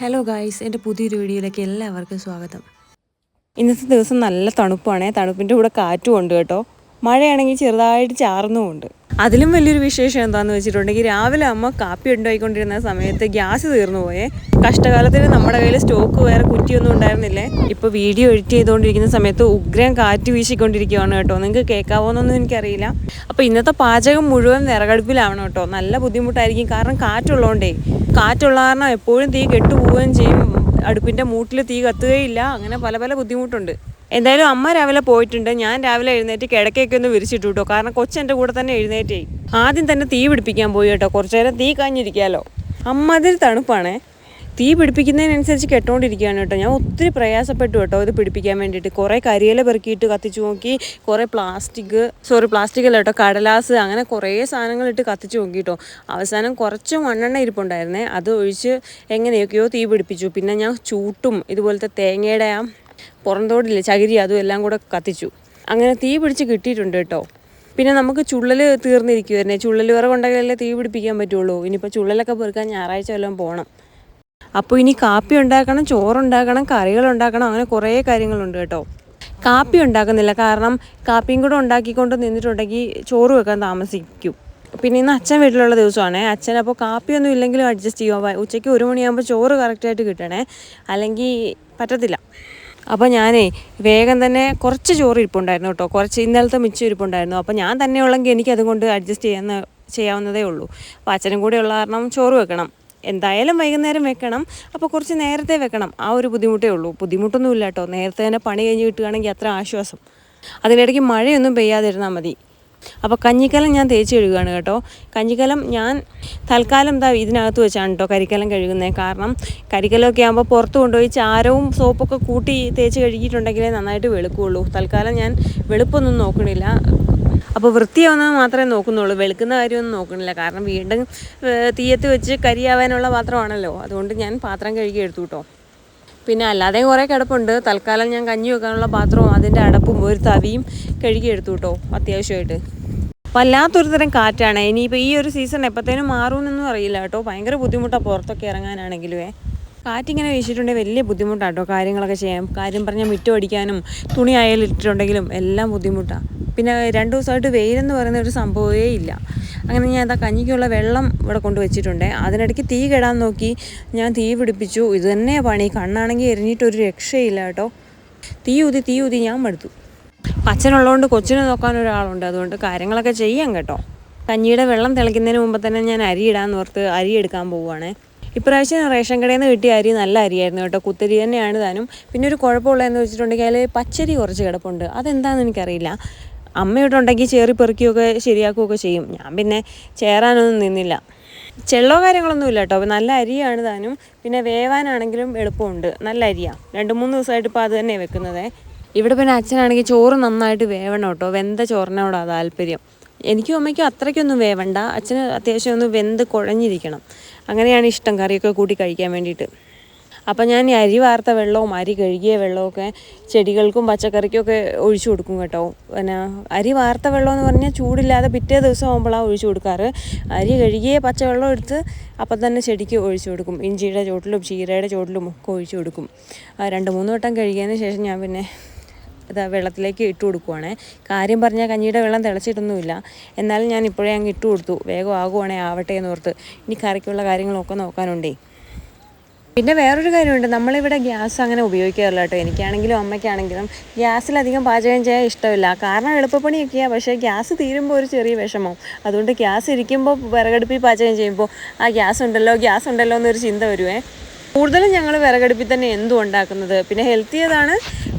Hello guys എന്റെ പുതിയൊരു വീഡിയോയിലേക്ക് എല്ലാവർക്കും സ്വാഗതം. ഇന്നത്തെ ദിവസം നല്ല തണുപ്പാണ്. തണുപ്പിന്റെ കൂടെ കാറ്റും ഉണ്ട് കേട്ടോ. മഴയാണെങ്കിൽ ചെറുതായിട്ട് ചാർന്നുമുണ്ട് അതിലും വലിയൊരു വിശേഷം എന്താണെന്ന് വെച്ചിട്ടുണ്ടെങ്കിൽ രാവിലെ അമ്മ കാപ്പി ഉണ്ടായിക്കൊണ്ടിരുന്ന സമയത്ത് ഗ്യാസ് തീർന്നു പോയേ. കഷ്ടകാലത്തിന് നമ്മുടെ കയ്യിൽ സ്റ്റോക്ക് വേറെ കുറ്റിയൊന്നും ഉണ്ടായിരുന്നില്ലേ? ഇപ്പോൾ വീഡിയോ എഡിറ്റ് ചെയ്തുകൊണ്ടിരിക്കുന്ന സമയത്ത് ഉഗ്രം കാറ്റ് വീശിക്കൊണ്ടിരിക്കുകയാണ് കേട്ടോ. നിങ്ങൾക്ക് കേൾക്കാവോന്നൊന്നും എനിക്കറിയില്ല. അപ്പോൾ ഇന്നത്തെ പാചകം മുഴുവൻ വിറകടുപ്പിലാവണം കേട്ടോ. നല്ല ബുദ്ധിമുട്ടായിരിക്കും. കാരണം കാറ്റുള്ളതുകൊണ്ടേ. കാറ്റുള്ള കാരണം എപ്പോഴും തീ കെട്ടുപോവുകയും ചെയ്യും. അടുപ്പിന്റെ മൂട്ടിൽ തീ കത്തുകയില്ല. അങ്ങനെ പല പല ബുദ്ധിമുട്ടുണ്ട്. എന്തായാലും അമ്മ രാവിലെ പോയിട്ടുണ്ട്. ഞാൻ രാവിലെ എഴുന്നേറ്റ് കിടക്കയൊക്കെ ഒന്ന് വിരിച്ചിട്ടു കേട്ടോ കാരണം കൊച്ചെന്റെ കൂടെ തന്നെ എഴുന്നേറ്റേ. ആദ്യം തന്നെ തീ പിടിപ്പിക്കാൻ പോയി കേട്ടോ. കുറച്ചു നേരം തീ കാഞ്ഞിരിക്കാമല്ലോ അമ്മ അതിൽ തണുപ്പാണേ. തീ പിടിപ്പിക്കുന്നതിനനുസരിച്ച് കെട്ടോണ്ടിരിക്കുകയാണ് കേട്ടോ. ഞാൻ ഒത്തിരി പ്രയാസപ്പെട്ടു കേട്ടോ ഇത് പിടിപ്പിക്കാൻ വേണ്ടിയിട്ട്. കുറേ കരിയില പെറുക്കിയിട്ട് കത്തിച്ചു നോക്കി. കുറേ പ്ലാസ്റ്റിക് സോറി പ്ലാസ്റ്റിക് അല്ല കേട്ടോ. കടലാസ് അങ്ങനെ കുറേ സാധനങ്ങളിട്ട് കത്തിച്ചു നോക്കി കേട്ടോ അവസാനം കുറച്ച് മണ്ണെണ്ണ ഇരിപ്പുണ്ടായിരുന്നേ. അത് ഒഴിച്ച് എങ്ങനെയൊക്കെയോ തീ പിടിപ്പിച്ചു. പിന്നെ ഞാൻ ചൂട്ടും ഇതുപോലത്തെ തേങ്ങയുടെ ആ പുറന്തോടില്ലേ ചകിരി അതും എല്ലാം കൂടെ കത്തിച്ചു. അങ്ങനെ തീ പിടിച്ച് കിട്ടിയിട്ടുണ്ട് കേട്ടോ. പിന്നെ നമുക്ക് ചുള്ളൽ തീർന്നിരിക്കുമായിരുന്നേ ചുള്ളൽ വിറകുണ്ടെങ്കിലല്ലേ തീ പിടിപ്പിക്കാൻ പറ്റുള്ളൂ. ഇനിയിപ്പോൾ ചുള്ളലൊക്കെ പെറുക്കാൻ ഞായറാഴ്ച വല്ലതും പോകണം അപ്പോൾ ഇനി കാപ്പി ഉണ്ടാക്കണം ചോറുണ്ടാക്കണം കറികൾ ഉണ്ടാക്കണം അങ്ങനെ കുറേ കാര്യങ്ങളുണ്ട് കേട്ടോ. കാപ്പി ഉണ്ടാക്കുന്നില്ല. കാരണം കാപ്പിയും കൂടെ ഉണ്ടാക്കിക്കൊണ്ട് നിന്നിട്ടുണ്ടെങ്കിൽ ചോറ് വെക്കാൻ താമസിക്കും. പിന്നെ ഇന്ന് അച്ഛൻ വീട്ടിലുള്ള ദിവസമാണ്. അച്ഛൻ അപ്പോൾ കാപ്പിയൊന്നും ഇല്ലെങ്കിലും അഡ്ജസ്റ്റ് ചെയ്യുക ഉച്ചയ്ക്ക് ഒരു മണിയാകുമ്പോൾ ചോറ് കറക്റ്റായിട്ട് കിട്ടണേ. അല്ലെങ്കിൽ പറ്റത്തില്ല. അപ്പോൾ ഞാനേ വേഗം തന്നെ കുറച്ച് ചോറ് ഇരിപ്പുണ്ടായിരുന്നു കേട്ടോ. കുറച്ച് ഇന്നലത്തെ മിച്ചം ഇരിപ്പുണ്ടായിരുന്നു. അപ്പോൾ ഞാൻ തന്നെ ഉള്ളെങ്കിൽ എനിക്ക് അതുകൊണ്ട് അഡ്ജസ്റ്റ് ചെയ്യാവുന്ന ചെയ്യാവുന്നതേ ഉള്ളൂ. അപ്പോൾ അച്ഛനും കൂടെ ഉള്ള കാരണം ചോറ് വെക്കണം. എന്തായാലും വൈകുന്നേരം വെക്കണം. അപ്പോൾ കുറച്ച് നേരത്തെ വെക്കണം. ആ ഒരു ബുദ്ധിമുട്ടേ ഉള്ളൂ. ബുദ്ധിമുട്ടൊന്നുമില്ല കേട്ടോ. നേരത്തെ തന്നെ പണി കഴിഞ്ഞ് കിട്ടുകയാണെങ്കിൽ അത്ര ആശ്വാസം. അതിനിടയ്ക്ക് മഴയൊന്നും പെയ്യാതിരുന്നാൽ മതി. അപ്പോൾ കഞ്ഞിക്കലം ഞാൻ തേച്ച് കഴുകുകയാണ് കേട്ടോ. കഞ്ഞിക്കലം ഞാൻ തൽക്കാലം എന്താ ഇതിനകത്ത് വെച്ചാണ് കേട്ടോ കരിക്കലം കഴുകുന്നത് കാരണം കരിക്കലമൊക്കെ ആകുമ്പോൾ പുറത്ത് കൊണ്ടുപോയി ചാരവും സോപ്പൊക്കെ കൂട്ടി തേച്ച് കഴുകിയിട്ടുണ്ടെങ്കിലേ നന്നായിട്ട് വെളുക്കുള്ളൂ. തൽക്കാലം ഞാൻ വെളുപ്പൊന്നും നോക്കണില്ല. അപ്പോൾ വൃത്തിയാവുന്നത് മാത്രമേ നോക്കുന്നുള്ളൂ. വെളുക്കുന്ന കാര്യമൊന്നും നോക്കണില്ല. കാരണം വീണ്ടും തീയത്ത് വെച്ച് കരിയാവാനുള്ള പാത്രമാണല്ലോ. അതുകൊണ്ട് ഞാൻ പാത്രം കഴുകി എടുത്തു കേട്ടോ. പിന്നെ അല്ലാതെ കുറേ കിടപ്പുണ്ട്. തൽക്കാലം ഞാൻ കഞ്ഞി വെക്കാനുള്ള പാത്രവും അതിന്റെ അടപ്പും ഒരു തവിയും കഴുകി എടുത്തു കേട്ടോ അത്യാവശ്യമായിട്ട്. വല്ലാത്തൊരു തരം കാറ്റാണ്. ഇനിയിപ്പോൾ ഈ ഒരു സീസൺ എപ്പോഴത്തേനും മാറുമെന്നൊന്നും അറിയില്ല കേട്ടോ. ഭയങ്കര ബുദ്ധിമുട്ടാണ് പുറത്തൊക്കെ ഇറങ്ങാനാണെങ്കിലുവേ. കാറ്റിങ്ങനെ വീശിയിട്ടുണ്ടെങ്കിൽ വലിയ ബുദ്ധിമുട്ടാണ് കേട്ടോ കാര്യങ്ങളൊക്കെ ചെയ്യാൻ. കാര്യം പറഞ്ഞാൽ മിറ്റം അടിക്കാനും തുണി ആയാലും ഇട്ടിട്ടുണ്ടെങ്കിലും എല്ലാം ബുദ്ധിമുട്ടാണ് പിന്നെ രണ്ട് ദിവസമായിട്ട് വെയിലെന്ന് പറയുന്ന ഒരു സംഭവമേ ഇല്ല. അങ്ങനെ ഞാൻ അതാ കഞ്ഞിക്കുള്ള വെള്ളം ഇവിടെ കൊണ്ട് വെച്ചിട്ടുണ്ട് അതിനിടയ്ക്ക് തീ കെടാൻ നോക്കി ഞാൻ തീ പിടിപ്പിച്ചു. ഇത് തന്നെ പണി. കണ്ണാണെങ്കിൽ എരിഞ്ഞിട്ട് ഒരു രക്ഷയില്ല കേട്ടോ. തീ ഊതി തീ ഊതി ഞാൻ മടുത്തു. അച്ഛനുള്ളതുകൊണ്ട് കൊച്ചിനെ നോക്കാൻ ഒരാളുണ്ട്. അതുകൊണ്ട് കാര്യങ്ങളൊക്കെ ചെയ്യാം കേട്ടോ. കഞ്ഞിയുടെ വെള്ളം തിളയ്ക്കുന്നതിന് മുമ്പ് തന്നെ ഞാൻ അരി ഇടാന്ന് ഓർത്ത് അരി എടുക്കാൻ പോവുകയാണ്. ഇപ്രാവശ്യം റേഷൻ കടയിൽ നിന്ന് കിട്ടിയ അരി നല്ല അരിയായിരുന്നു കേട്ടോ. കുത്തരി തന്നെയാണ് താനും. പിന്നെ ഒരു കുഴപ്പമുള്ളതെന്ന് വെച്ചിട്ടുണ്ടെങ്കിൽ അതിൽ പച്ചരി കുറച്ച് കിടപ്പുണ്ട്. അതെന്താണെന്ന് എനിക്കറിയില്ല. അമ്മയോട്ടുണ്ടെങ്കിൽ ചേറി പെറുക്കിയൊക്കെ ശരിയാക്കുകയൊക്കെ ചെയ്യും. ഞാൻ പിന്നെ ചേരാനൊന്നും നിന്നില്ല. ചെള്ളോ കാര്യങ്ങളൊന്നും ഇല്ല കേട്ടോ. നല്ല അരിയാണ് താനും. പിന്നെ വേവാനാണെങ്കിലും എളുപ്പമുണ്ട്. നല്ല അരിയാണ് രണ്ട് മൂന്ന് ദിവസമായിട്ട് ഇപ്പോൾ അത് തന്നെ വെക്കുന്നത്. ഇവിടെ പിന്നെ അച്ഛനാണെങ്കിൽ ചോറ് നന്നായിട്ട് വേവണം കേട്ടോ. വെന്ത ചോറിനോടാണ് താല്പര്യം. എനിക്കും അമ്മയ്ക്കും അത്രയ്ക്കൊന്നും വേവണ്ട. അച്ഛന് അത്യാവശ്യം ഒന്ന് വെന്ത് കുഴഞ്ഞിരിക്കണം. അങ്ങനെയാണ് ഇഷ്ടം കറിയൊക്കെ കൂട്ടി കഴിക്കാൻ വേണ്ടിയിട്ട്. അപ്പം ഞാൻ ഈ അരി വാർത്ത വെള്ളവും അരി കഴുകിയ വെള്ളമൊക്കെ ചെടികൾക്കും പച്ചക്കറിക്കൊക്കെ ഒഴിച്ചു കൊടുക്കും കേട്ടോ. പിന്നെ അരി വാർത്ത വെള്ളം എന്ന് പറഞ്ഞാൽ ചൂടില്ലാതെ പിറ്റേ ദിവസം ആകുമ്പോഴാണ് ഒഴിച്ചു കൊടുക്കാറ്. അരി കഴുകിയ പച്ചവെള്ളം എടുത്ത് അപ്പം തന്നെ ചെടിക്ക് ഒഴിച്ചു കൊടുക്കും. ഇഞ്ചിയുടെ ചോട്ടിലും ചീരയുടെ ചോട്ടിലും ഒക്കെ ഒഴിച്ചു കൊടുക്കും. രണ്ട് മൂന്ന് വട്ടം കഴുകിയതിന് ശേഷം ഞാൻ പിന്നെ ഇതാ വെള്ളത്തിലേക്ക് ഇട്ട് കൊടുക്കുവാണ്. കാര്യം പറഞ്ഞാൽ കഞ്ഞിയുടെ വെള്ളം തിളച്ചിട്ടൊന്നുമില്ല. എന്നാലും ഞാൻ ഇപ്പോഴേ അങ്ങ് ഇട്ട് കൊടുത്തു. വേഗം ആകുവാണേ ആവട്ടെ എന്ന് ഓർത്ത് ഇനി കറിക്കുള്ള കാര്യങ്ങളൊക്കെ നോക്കാനുണ്ടേ. പിന്നെ വേറൊരു കാര്യമുണ്ട്. നമ്മളിവിടെ ഗ്യാസ് അങ്ങനെ ഉപയോഗിക്കാറില്ല കേട്ടോ. എനിക്കാണെങ്കിലും അമ്മയ്ക്കാണെങ്കിലും ഗ്യാസിലധികം പാചകം ചെയ്യാൻ ഇഷ്ടമില്ല. കാരണം എളുപ്പപ്പണിയൊക്കെയാണ് പക്ഷേ ഗ്യാസ് തീരുമ്പോൾ ഒരു ചെറിയ വിഷമം. അതുകൊണ്ട് ഗ്യാസ് ഇരിക്കുമ്പോൾ വിറകടുപ്പിൽ പാചകം ചെയ്യുമ്പോൾ ആ ഗ്യാസ് ഉണ്ടല്ലോ ഗ്യാസ് ഉണ്ടല്ലോ എന്നൊരു ചിന്ത വരുവേ. കൂടുതലും ഞങ്ങൾ വിറകടുപ്പിൽ തന്നെ എന്തും ഉണ്ടാക്കുന്നത്. പിന്നെ ഹെൽത്തി അതാണ്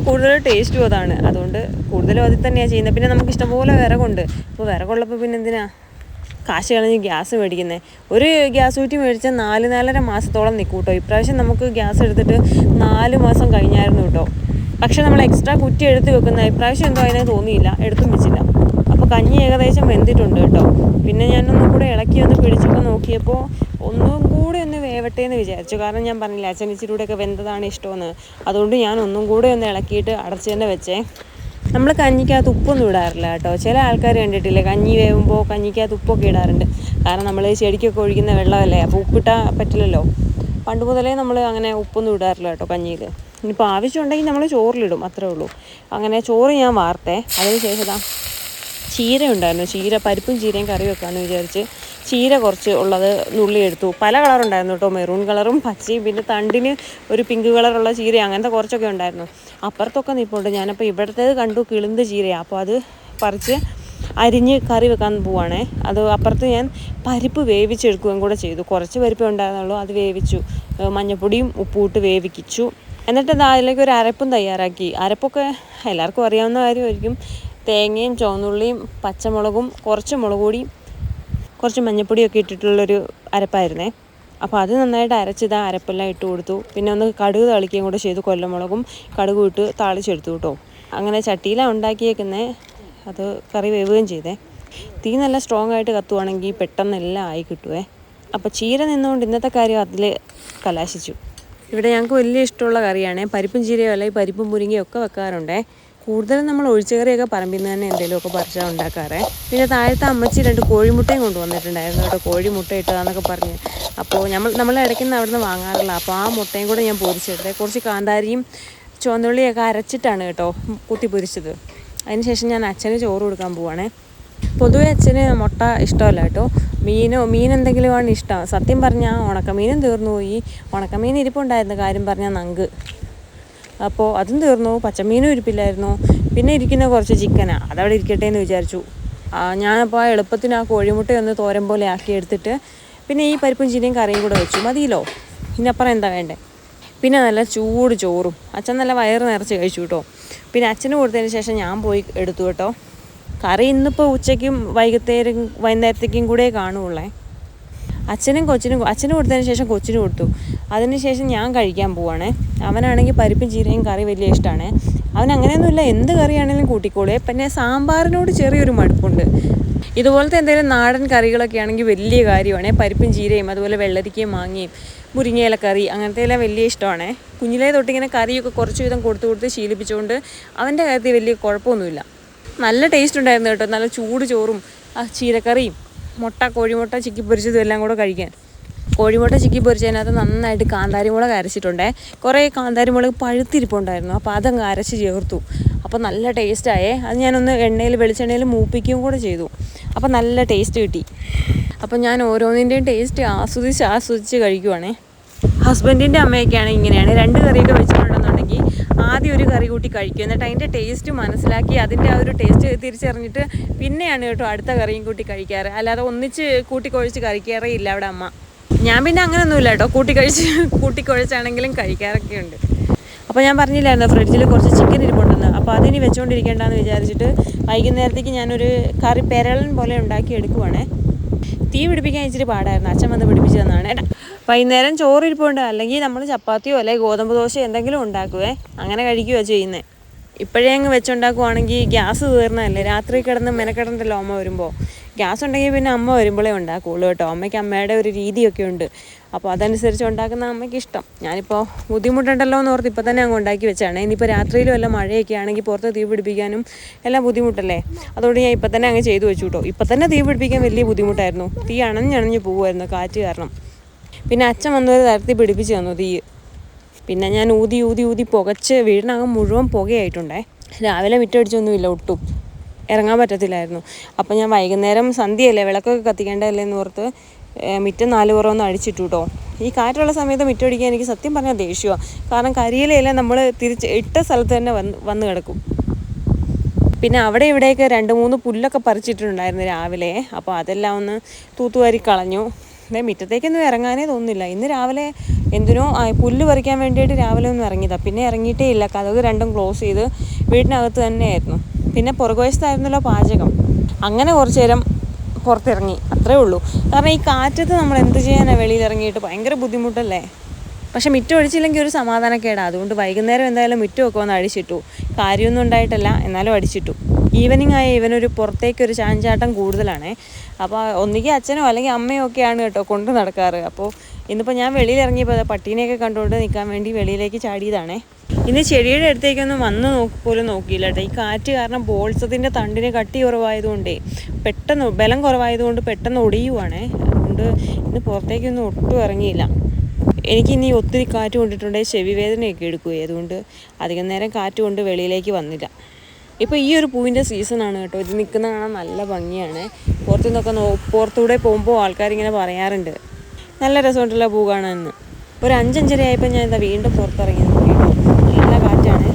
കൂടുതൽ ടേസ്റ്റും അതാണ്. അതുകൊണ്ട് കൂടുതലും അതിൽ തന്നെയാണ് ചെയ്യുന്നത്. പിന്നെ നമുക്ക് ഇഷ്ടംപോലെ വിറകുണ്ട്. അപ്പോൾ വിറകുള്ളപ്പോൾ പിന്നെ എന്തിനാ? കാശ് കളഞ്ഞ് ഗ്യാസ് മേടിക്കുന്നത് ഒരു ഗ്യാസ് കുറ്റി മേടിച്ചാൽ നാല് നാലര മാസത്തോളം നിൽക്കും കേട്ടോ ഇപ്രാവശ്യം നമുക്ക് ഗ്യാസ് എടുത്തിട്ട് നാല് മാസം കഴിഞ്ഞായിരുന്നു കേട്ടോ പക്ഷേ നമ്മൾ എക്സ്ട്രാ കുറ്റി എടുത്ത് വെക്കുന്ന ഇപ്രാവശ്യം എന്തോ അതിനെ തോന്നിയില്ല. എടുത്തും വെച്ചില്ല. അപ്പോൾ കഞ്ഞി ഏകദേശം വെന്തിട്ടുണ്ട് കേട്ടോ പിന്നെ ഞാനൊന്നും കൂടെ ഇളക്കി ഒന്ന് പിടിച്ചൊക്കെ നോക്കിയപ്പോൾ ഒന്നും കൂടെ വേവട്ടെ എന്ന് വിചാരിച്ചു. കാരണം ഞാൻ പറഞ്ഞില്ല അച്ഛൻ ഇച്ചിരിയൂടെ ഒക്കെ വെന്തതാണ് ഇഷ്ടമെന്ന്. അതുകൊണ്ട് ഞാൻ ഒന്നും കൂടെ ഒന്ന് ഇളക്കിയിട്ട് അടച്ച് തന്നെ വെച്ചേ. നമ്മൾ കഞ്ഞിക്കകത്ത് ഉപ്പൊന്നും ഇടാറില്ല കേട്ടോ. ചില ആൾക്കാർ കണ്ടിട്ടില്ലേ കഞ്ഞി വേവുമ്പോൾ കഞ്ഞിക്കകത്ത് ഉപ്പൊക്കെ ഇടാറുണ്ട്. കാരണം നമ്മൾ ചെടിക്കൊക്കെ ഒഴിക്കുന്ന വെള്ളമല്ലേ അപ്പോൾ ഉപ്പിട്ടാൽ പറ്റില്ലല്ലോ. പണ്ട് മുതലേ നമ്മൾ അങ്ങനെ ഉപ്പൊന്നും ഇടാറില്ല കേട്ടോ കഞ്ഞിയിൽ ഇനിയിപ്പോൾ ആവശ്യമുണ്ടെങ്കിൽ നമ്മൾ ചോറിലിടും അത്രേ ഉള്ളൂ. അങ്ങനെ ചോറ് ഞാൻ വാർത്തേ. അതിന് ശേഷം ചീര ഉണ്ടായിരുന്നു ചീര പരിപ്പും ചീരയും കറി വെക്കാമെന്ന് വിചാരിച്ച് ചീര കുറച്ച് ഉള്ളത് നുള്ളി എടുത്തു. പല കളറുണ്ടായിരുന്നു കേട്ടോ. മെറൂൺ കളറും പച്ചയും പിന്നെ തണ്ടിന് ഒരു പിങ്ക് കളറുള്ള ചീര അങ്ങനത്തെ കുറച്ചൊക്കെ ഉണ്ടായിരുന്നു. അപ്പുറത്തൊക്കെ നിൽപ്പുണ്ട് ഞാനപ്പോൾ ഇവിടത്തേത് കണ്ടു കിളിന്ത് ചീരയാണ് അപ്പോൾ അത് പറിച്ച് അരിഞ്ഞ് കറി വെക്കാൻ പോവാണേ. അത് അപ്പുറത്ത് ഞാൻ പരിപ്പ് വേവിച്ചെടുക്കുകയും കൂടെ ചെയ്തു. കുറച്ച് പരിപ്പ് ഉണ്ടായിരുന്നുള്ളൂ. അത് വേവിച്ചു. മഞ്ഞപ്പൊടിയും ഉപ്പും ഇട്ട് വേവിക്കിച്ചു. എന്നിട്ട് അത് അതിലേക്ക് ഒരു അരപ്പും തയ്യാറാക്കി. അരപ്പൊക്കെ എല്ലാവർക്കും അറിയാവുന്ന കാര്യമായിരിക്കും. തേങ്ങയും ചുവന്നുള്ളിയും പച്ചമുളകും കുറച്ച് മുളക് പൊടിയും കുറച്ച് മഞ്ഞപ്പൊടിയൊക്കെ ഇട്ടിട്ടുള്ളൊരു അരപ്പായിരുന്നേ. അപ്പോൾ അത് നന്നായിട്ട് അരച്ചിത് അരപ്പെല്ലാം ഇട്ട് കൊടുത്തു. പിന്നെ ഒന്ന് കടുക് തളിക്കുകയും കൂടെ ചെയ്തു. കൊല്ലമുളകും കടുകും ഇട്ട് താളിച്ചെടുത്തു കേട്ടോ. അങ്ങനെ ചട്ടിയിലാണ് ഉണ്ടാക്കിയേക്കുന്നത് അത് കറി വേവുകയും ചെയ്തേ. തീ നല്ല സ്ട്രോങ് ആയിട്ട് കത്തുവാണെങ്കിൽ പെട്ടെന്ന് എല്ലാം ആയി കിട്ടുവേ. അപ്പോൾ ചീര നിന്നുകൊണ്ട് ഇന്നത്തെ കാര്യം അതിൽ കലാശിച്ചു. ഇവിടെ ഞങ്ങൾക്ക് വലിയ ഇഷ്ടമുള്ള കറിയാണ്. പരിപ്പും ചീരയോ അല്ലെങ്കിൽ പരിപ്പും മുരിങ്ങയോ ഒക്കെ വെക്കാറുണ്ടേ. കൂടുതലും നമ്മൾ ഒഴിച്ചുകറിയൊക്കെ പറമ്പിൽ നിന്ന് തന്നെ എന്തെങ്കിലുമൊക്കെ പറിച്ചാൽ ഉണ്ടാക്കാറേ. പിന്നെ താഴത്തെ അമ്മച്ചി രണ്ട് കോഴിമുട്ടയും കൊണ്ടുവന്നിട്ടുണ്ടായിരുന്നു കേട്ടോ കോഴിമുട്ട ഇട്ടതാന്നൊക്കെ പറഞ്ഞ്. അപ്പോൾ നമ്മൾ നമ്മൾ ഇടയ്ക്ക് നിന്ന് അവിടെ നിന്ന് അപ്പോൾ ആ മുട്ടയും കൂടെ ഞാൻ പൊരിച്ചെടുത്തേ കുറച്ച് കാന്താരിയും ചുവന്നുള്ളിയൊക്കെ അരച്ചിട്ടാണ് കേട്ടോ കുത്തി പൊരിച്ചത്. അതിനുശേഷം ഞാൻ അച്ഛന് ചോറ് കൊടുക്കാൻ പോവാണേ. പൊതുവെ അച്ഛന് മുട്ട ഇഷ്ടമല്ല കേട്ടോ. മീനോ മീൻ എന്തെങ്കിലുമാണ് ഇഷ്ടം. സത്യം പറഞ്ഞാൽ ഉണക്കമീനും തീർന്നു പോയി. ഉണക്കമീൻ ഇരിപ്പുണ്ടായിരുന്നു കാര്യം പറഞ്ഞാൽ നങ്ക്. അപ്പോൾ അതും തീർന്നു പച്ചമീനും ഇരിപ്പില്ലായിരുന്നു. പിന്നെ ഇരിക്കുന്ന കുറച്ച് ചിക്കനാണ് അതവിടെ ഇരിക്കട്ടെ എന്ന് വിചാരിച്ചു ഞാനപ്പോൾ ആ എളുപ്പത്തിന് ആ കോഴിമുട്ടയൊന്ന് തോരൻ പോലെ ആക്കി എടുത്തിട്ട് പിന്നെ ഈ പരിപ്പും ചീനിയും കറിയും കൂടെ വെച്ചു. മതിയല്ലോ? ഇന്നപ്പുറം എന്താ വേണ്ടേ? പിന്നെ നല്ല ചൂട് ചോറും. അച്ഛൻ നല്ല വയറ് നിറച്ച് കഴിച്ചു കേട്ടോ പിന്നെ അച്ഛന് കൊടുത്തതിന് ശേഷം ഞാൻ പോയി എടുത്തു കേട്ടോ കറി ഇന്നിപ്പോൾ ഉച്ചയ്ക്കും വൈകുന്നേരം വൈകുന്നേരത്തേക്കും കൂടെ കാണുള്ളേ അച്ഛനും കൊച്ചിനും അച്ഛന് കൊടുത്തതിന് ശേഷം കൊച്ചിന് കൊടുത്തു. അതിന് ശേഷം ഞാൻ കഴിക്കാൻ പോവാണ്. അവനാണെങ്കിൽ പരിപ്പും ചീരയും കറി വലിയ ഇഷ്ടമാണ് അവൻ അങ്ങനെയൊന്നുമില്ല എന്ത് കറിയാണെങ്കിലും കൂട്ടിക്കോളേ. പിന്നെ സാമ്പാറിനോട് ചെറിയൊരു മടുപ്പുണ്ട്. ഇതുപോലത്തെ എന്തെങ്കിലും നാടൻ കറികളൊക്കെ ആണെങ്കിൽ വലിയ കാര്യമാണ്. പരിപ്പും ചീരയും അതുപോലെ വെള്ളരിക്കയും മാങ്ങയും മുരിങ്ങയില കറി അങ്ങനത്തെ എല്ലാം വലിയ ഇഷ്ടമാണ്. കുഞ്ഞിലേ തൊട്ടിങ്ങനെ കറിയൊക്കെ കുറച്ച് വിധം കൊടുത്തു കൊടുത്ത് ശീലിപ്പിച്ചുകൊണ്ട് അവന്റെ കാര്യത്തിൽ വലിയ കുഴപ്പമൊന്നുമില്ല. നല്ല ടേസ്റ്റ് ഉണ്ടായിരുന്നു കേട്ടോ. നല്ല ചൂട് ചോറും ആ ചീരക്കറിയും മുട്ട കോഴിമുട്ട ചിക്കി പൊരിച്ചതും എല്ലാം കൂടെ കഴിക്കാൻ. കോഴിമുട്ട ചിക്കി പൊരിച്ചതിനകത്ത് നന്നായിട്ട് കാന്താരി മുളക് അരച്ചിട്ടുണ്ടേ. കുറേ കാന്താരി മുളക് പഴുത്തിരിപ്പുണ്ടായിരുന്നു. അപ്പോൾ അതങ്ങ് അരച്ച് ചേർത്തു. അപ്പോൾ നല്ല ടേസ്റ്റായേ. അത് ഞാനൊന്ന് എണ്ണയിൽ വെളിച്ചെണ്ണയിൽ മൂപ്പിക്കുകയും കൂടെ ചെയ്തു. അപ്പോൾ നല്ല ടേസ്റ്റ് കിട്ടി. അപ്പോൾ ഞാൻ ഓരോന്നിന്റെയും ടേസ്റ്റ് ആസ്വദിച്ച് ആസ്വദിച്ച് കഴിക്കുവാണേ. ഹസ്ബൻഡിന്റെ അമ്മയൊക്കെയാണ് ഇങ്ങനെയാണ്. രണ്ട് കറിയൊക്കെ വെച്ചിട്ടുണ്ടെന്നുണ്ടെങ്കിൽ ആദ്യം ഒരു കറി കൂട്ടി കഴിക്കും. എന്നിട്ട് അതിന്റെ ടേസ്റ്റ് മനസ്സിലാക്കി അതിന്റെ ആ ഒരു ടേസ്റ്റ് തിരിച്ചറിഞ്ഞിട്ട് പിന്നെയാണ് കേട്ടോ അടുത്ത കറിയും കൂട്ടി കഴിക്കാറ്. അല്ലാതെ ഒന്നിച്ച് കൂട്ടിക്കൊഴിച്ച് കഴിക്കാറേ ഇല്ല അവിടെ അമ്മ. ഞാൻ പിന്നെ അങ്ങനെയൊന്നുമില്ല കേട്ടോ. കൂട്ടിക്കഴിച്ച് കൂട്ടിക്കൊഴിച്ചാണെങ്കിലും കഴിക്കാറൊക്കെ ഉണ്ട്. അപ്പോൾ ഞാൻ പറഞ്ഞില്ലായിരുന്നു ഫ്രിഡ്ജിൽ കുറച്ച് ചിക്കൻ ഇരിപ്പുണ്ടെന്ന്. അപ്പോൾ അതിനി വെച്ചുകൊണ്ടിരിക്കേണ്ടെന്ന് വിചാരിച്ചിട്ട് വൈകുന്നേരത്തേക്ക് ഞാനൊരു കറി പെരളൻ പോലെ ഉണ്ടാക്കി എടുക്കുവാണേ തീ പിടിപ്പിക്കാൻ ഇച്ചിരി പാടായിരുന്നു. അച്ഛൻ വന്ന് പിടിപ്പിച്ചു തന്നാണ് എടാ വൈകുന്നേരം ചോറ് ഇരിപ്പുണ്ട് അല്ലെങ്കിൽ നമ്മൾ ചപ്പാത്തിയോ അല്ലെങ്കിൽ ഗോതമ്പ് ദോശയോ എന്തെങ്കിലും ഉണ്ടാക്കുവേ. അങ്ങനെ കഴിക്കുകയോ ചെയ്യുന്നത് ഇപ്പോഴേ അങ്ങ് വെച്ചുണ്ടാക്കുവാണെങ്കിൽ ഗ്യാസ് തീർന്നതല്ലേ? രാത്രി കിടന്ന് മെനക്കിടണ്ടല്ലോ അമ്മ വരുമ്പോൾ ഗ്യാസ് ഉണ്ടെങ്കിൽ പിന്നെ അമ്മ വരുമ്പോഴേ ഉണ്ടാക്കുകയുള്ളൂ കേട്ടോ. അമ്മയ്ക്ക് അമ്മയുടെ ഒരു രീതിയൊക്കെ ഉണ്ട്. അപ്പോൾ അതനുസരിച്ച് ഉണ്ടാക്കുന്ന അമ്മയ്ക്ക് ഇഷ്ടം. ഞാനിപ്പോൾ ബുദ്ധിമുട്ടുണ്ടല്ലോ എന്ന് ഓർത്ത് ഇപ്പോൾ തന്നെ അങ്ങ് ഉണ്ടാക്കി വെച്ചാണ്. ഇനിയിപ്പോൾ രാത്രിയിലും എല്ലാം മഴയൊക്കെ ആണെങ്കിൽ പുറത്ത് തീ പിടിപ്പിക്കാനും എല്ലാം ബുദ്ധിമുട്ടല്ലേ? അതുകൊണ്ട് ഞാൻ ഇപ്പം തന്നെ അങ്ങ് ചെയ്തു വെച്ചു കേട്ടോ. ഇപ്പം തന്നെ തീ പിടിപ്പിക്കാൻ വലിയ ബുദ്ധിമുട്ടായിരുന്നു. തീ അണഞ്ഞണഞ്ഞ് പോകുമായിരുന്നു കാറ്റ് കാരണം. പിന്നെ അച്ഛൻ വന്നൊരു തരത്തി പിടിപ്പിച്ച് തന്നു തീ. പിന്നെ ഞാൻ ഊതി ഊതി ഊതി പുകച്ച് വീടിനകം മുഴുവൻ പുകയായിട്ടുണ്ടേ. രാവിലെ മിറ്റടിച്ചൊന്നുമില്ല ഒട്ടും. ഇറങ്ങാൻ പറ്റത്തില്ലായിരുന്നു. അപ്പോൾ ഞാൻ വൈകുന്നേരം സന്ധ്യയല്ലേ വിളക്കൊക്കെ കത്തിക്കേണ്ടതല്ലേ എന്ന് ഓർത്ത് മിറ്റം നാല് പുറമൊന്നും അടിച്ചിട്ടു കേട്ടോ ഈ കാറ്റുള്ള സമയത്ത് മിറ്റടിക്കാൻ എനിക്ക് സത്യം പറഞ്ഞാൽ ദേഷ്യമാണ് കാരണം കരിയിലെല്ലാം നമ്മൾ തിരിച്ച് ഇട്ട സ്ഥലത്ത് തന്നെ വന്ന് വന്ന് കിടക്കും. പിന്നെ അവിടെ ഇവിടെയൊക്കെ രണ്ട് മൂന്ന് പുല്ലൊക്കെ പറിച്ചിട്ടുണ്ടായിരുന്നു രാവിലെ. അപ്പോൾ അതെല്ലാം ഒന്ന് തൂത്തുവാരി കളഞ്ഞു. ദേ മുറ്റത്തേക്കൊന്നും ഇറങ്ങാനേ തോന്നുന്നില്ല. ഇന്ന് രാവിലെ എന്തിനോ പുല്ല് പറിക്കാൻ വേണ്ടിയിട്ട് രാവിലെ ഒന്നും ഇറങ്ങിയതാണ് പിന്നെ ഇറങ്ങിയിട്ടേ ഇല്ല. കഥക് രണ്ടും ക്ലോസ് ചെയ്ത് വീടിനകത്ത് തന്നെയായിരുന്നു. പിന്നെ പുറകുവശത്തായിരുന്നല്ലോ പാചകം. അങ്ങനെ കുറച്ച് നേരം പുറത്തിറങ്ങി. അത്രേ ഉള്ളൂ. കാരണം ഈ കാറ്റത്ത് നമ്മൾ എന്ത് ചെയ്യാനാണ് വെളിയിൽ ഇറങ്ങിയിട്ട്? ഭയങ്കര ബുദ്ധിമുട്ടല്ലേ? പക്ഷെ മിറ്റം ഒഴിച്ചില്ലെങ്കിൽ ഒരു സമാധാനക്കേടാ. അതുകൊണ്ട് വൈകുന്നേരം എന്തായാലും മിറ്റമൊക്കെ ഒന്ന് അടിച്ചിട്ടു. കാര്യമൊന്നും ഉണ്ടായിട്ടല്ല. എന്നാലും അടിച്ചിട്ടു. ഈവനിങ് ആയ ഇവനൊരു പുറത്തേക്ക് ഒരു ചാഞ്ചാട്ടം കൂടുതലാണ്. അപ്പോൾ ഒന്നുകിൽ അച്ഛനോ അല്ലെങ്കിൽ അമ്മയോ ഒക്കെയാണ് കേട്ടോ കൊണ്ട് നടക്കാറ്. അപ്പോൾ ഇന്നിപ്പോൾ ഞാൻ വെളിയിൽ ഇറങ്ങിയപ്പോൾ പട്ടീനെയൊക്കെ കണ്ടുകൊണ്ട് നിൽക്കാൻ വേണ്ടി വെളിയിലേക്ക് ചാടിയതാണേ. ഇന്ന് ചെടിയുടെ അടുത്തേക്കൊന്നും വന്ന് നോക്കി പോലും നോക്കിയില്ല കേട്ടോ. ഈ കാറ്റ് കാരണം ബോൾസത്തിന്റെ തണ്ടിന് കട്ടി കുറവായതുകൊണ്ടേ പെട്ടെന്ന് ബലം കുറവായതുകൊണ്ട് പെട്ടെന്ന് ഒടിയുവാണ്. അതുകൊണ്ട് ഇന്ന് പുറത്തേക്കൊന്നും ഒട്ടും ഇറങ്ങിയില്ല. എനിക്ക് ഇനി ഒത്തിരി കാറ്റ് കൊണ്ടിട്ടുണ്ടെങ്കിൽ ചെവി വേദനയൊക്കെ എടുക്കുകയും. അതുകൊണ്ട് അധികം നേരം കാറ്റ് കൊണ്ട് വെളിയിലേക്ക് വന്നില്ല. ഇപ്പോൾ ഈ ഒരു പൂവിന്റെ സീസണാണ് കേട്ടോ. ഇത് നിൽക്കുന്ന കാണാൻ നല്ല ഭംഗിയാണ്. പുറത്തു നിന്നൊക്കെ നോ പുറത്തൂടെ പോകുമ്പോൾ ആൾക്കാരിങ്ങനെ പറയാറുണ്ട്. നല്ല രസമുണ്ടല്ലോ പൂ കാണാമെന്ന് ഒരു അഞ്ചഞ്ചര ആയപ്പോൾ ഞാൻ എന്താ വീണ്ടും പുറത്തിറങ്ങി നല്ല കാറ്റാണ്.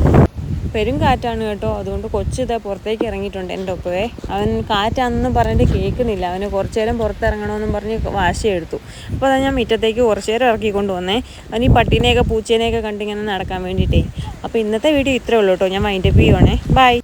പെരും കാറ്റാണ് കേട്ടോ. അതുകൊണ്ട് കൊച്ചു ഇതാ പുറത്തേക്ക് ഇറങ്ങിയിട്ടുണ്ട് എന്റെ ഒപ്പവേ. അവൻ കാറ്റാണെന്നും പറഞ്ഞിട്ട് കേൾക്കുന്നില്ല. അവന് കുറച്ച് നേരം പുറത്തിറങ്ങണമെന്നും പറഞ്ഞ് വാശിയെടുത്തു അപ്പോൾ അതാ ഞാൻ മുറ്റത്തേക്ക് കുറച്ച് നേരം ഇറക്കിക്കൊണ്ട് വന്നേ. അവൻ ഈ പട്ടീനെയൊക്കെ പൂച്ചേനെയൊക്കെ കണ്ടിങ്ങനെ നടക്കാൻ വേണ്ടിയിട്ടേ. അപ്പോൾ ഇന്നത്തെ വീഡിയോ ഇത്രേ ഉള്ളൂ കേട്ടോ. ഞാൻ മൈൻഡപ്പ് ചെയ്യുവാണേ. ബൈ